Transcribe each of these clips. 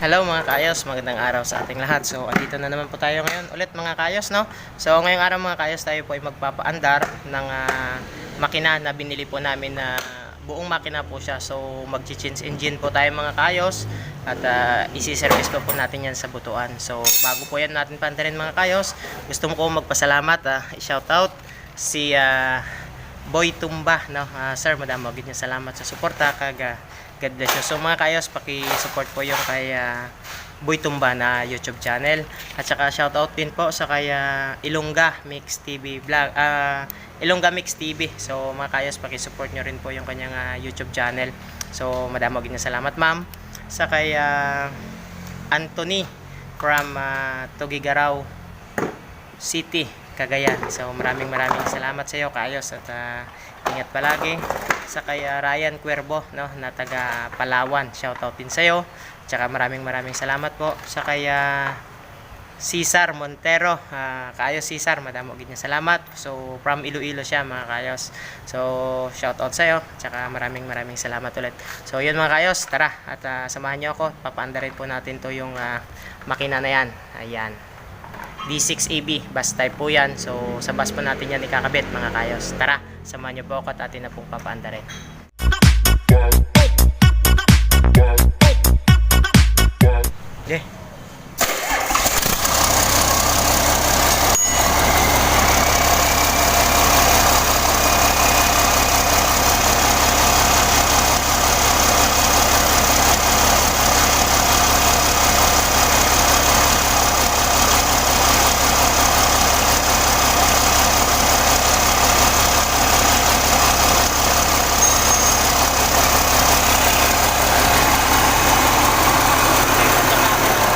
Hello mga kayos, magandang araw sa ating lahat. So, andito na naman po tayo ngayon ulit mga kayos, no? So, ngayong araw mga kayos, tayo po ay magpapaandar ng ah, makina na binili po namin na buong makina po siya. So, mag-change engine po tayo mga kayos at uh, isi-service po po natin yan sa butuan. So, bago po yan natin pandarin mga kayos, gusto ko magpasalamat, ah, i-shoutout si ah, Boy Tumba, no? Ah, sir, madam, magid niya salamat sa suporta kag God bless you. So mga kayos, paki-support po yung kay ah, Boy Tumba na YouTube channel. At saka shoutout din po sa kay ah, Ilongga Mix TV vlog. ah Ilongga Mix TV. So mga kayos, paki-support nyo rin po yung kanyang ah, YouTube channel. So madamo gid na salamat ma'am. Sa kay ah, Anthony from uh, Tugigaraw City, Cagayan. So maraming maraming salamat sa iyo, Kayos at ah, ingat palagi. Sa kay ah, Ryan Cuervo, no, na taga Palawan. Shoutout din sa iyo. Tsaka maraming maraming salamat po sa kay ah, Cesar Montero. Ah, Kayos Cesar, madamo gid salamat. So from Iloilo siya, mga Kayos. So shoutout sa iyo. Tsaka maraming maraming salamat ulit. So yun mga Kayos, tara at ah, samahan niyo ako. Papaandarin po natin to yung ah, makina na yan. Ayan. D6AB, bus type po yan. So, sa bus po natin yan ikakabit mga kayos. Tara, samahan niyo po ako at atin na pong papaandarin. Okay.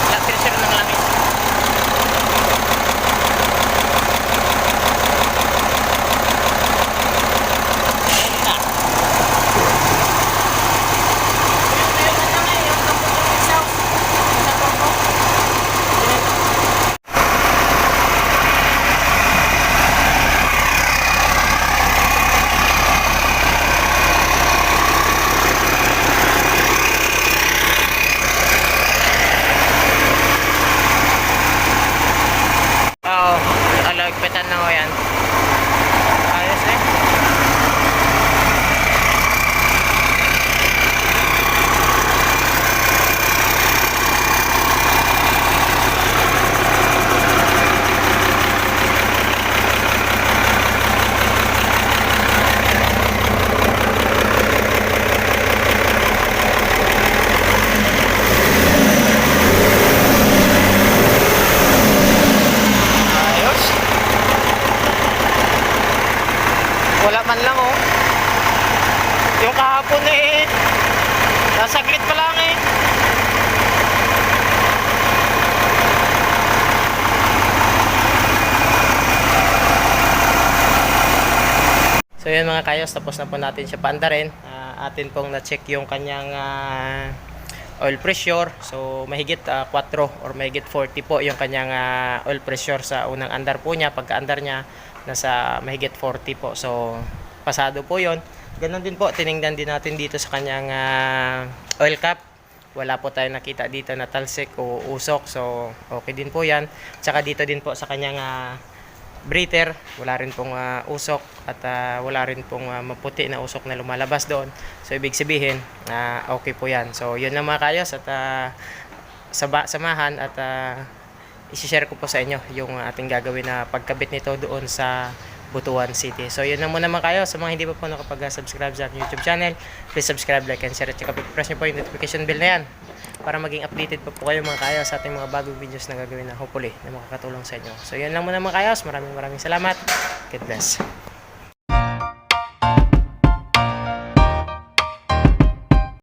Electrician ng langit. Oo, alagpitan na ko yan. Ayos eh. Ayos. Wala man lang oh. Yung kahapon eh. Nasaglit pa lang eh. So yun mga kayos, tapos na po natin siya paandarin. Ah, atin pong na-check yung kanyang ah, oil pressure. So mahigit ah, 4 or mahigit 40 po yung kanyang ah, oil pressure sa unang andar po niya. Pagka-andar niya, nasa mahigit 40 po. So pasado po yon. Ganon din po, tiningnan din natin dito sa kanyang ah, oil cap. Wala po tayong nakita dito na talsik o usok. So okay din po yan. Tsaka dito din po sa kanyang ah, breather, wala rin pong ah, usok at ah, wala rin pong ah, maputi na usok na lumalabas doon. So ibig sabihin, ah, okay po 'yan. So 'yun lang mga kayos at ah, saba, samahan at uh, isi-share ko po sa inyo yung ating gagawin na pagkabit nito doon sa Butuan City. So yun lang muna mga kayo. Sa mga hindi pa po nakapag-subscribe sa aking YouTube channel, please subscribe, like, and share. At saka press nyo po yung notification bell na yan para maging updated pa po kayo mga kayo sa ating mga bagong videos na gagawin na hopefully na makakatulong sa inyo. So yun lang muna mga kayos. Maraming maraming salamat. God bless.